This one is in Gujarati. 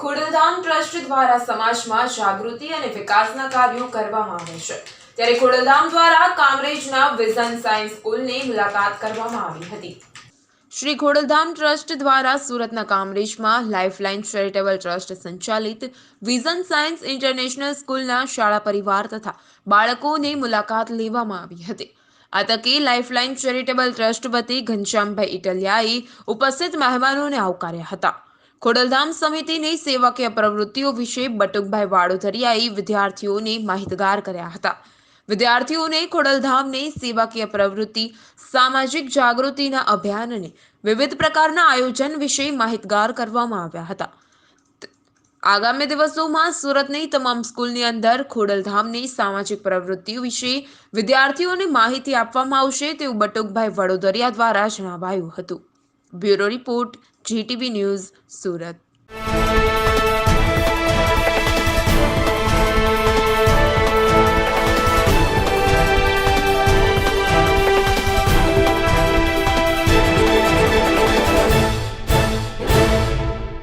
ખોડલધામ ટ્રસ્ટ દ્વારા સમાજમાં જાગૃતિ અને વિકાસના કાર્યો કરવામાં આવે છે. ત્યારે ખોડલધામ દ્વારા કામરેજના વિઝન સાયન્સ સ્કૂલની મુલાકાત કરવામાં આવી હતી. શ્રી ખોડલધામ ટ્રસ્ટ દ્વારા સુરતના કામરેજમાં લાઇફલાઇન ચેરિટેબલ ટ્રસ્ટ સંચાલિત વિઝન સાયન્સ ઇન્ટરનેશનલ સ્કૂલના શાળા પરિવાર તથા બાળકોની મુલાકાત લેવામાં આવી હતી. આ તકે લાઇફલાઇન ચેરિટેબલ ટ્રસ્ટ વતી ઘનશ્યામભાઈ ઇટલિયાએ ઉપસ્થિત મહેમાનોને આવકાર્યા હતા. ખોડલધામ સમિતિની સેવાકીય પ્રવૃત્તિઓ વિશે બટુકભાઈ વાડોદરિયાએ વિદ્યાર્થીઓને માહિતગાર કર્યા હતા. વિદ્યાર્થીઓને ખોડલધામની સેવાકીય પ્રવૃત્તિ, સામાજિક જાગૃતિના અભિયાનને વિવિધ પ્રકારના આયોજન વિશે માહિતગાર કરવામાં આવ્યા હતા. આગામી દિવસોમાં સુરતની તમામ સ્કૂલની અંદર ખોડલધામની સામાજિક પ્રવૃત્તિઓ વિશે વિદ્યાર્થીઓને માહિતી આપવામાં આવશે તેવું બટુકભાઈ વડોદરિયા દ્વારા જણાવાયું હતું. Bureau report GTV news Surat.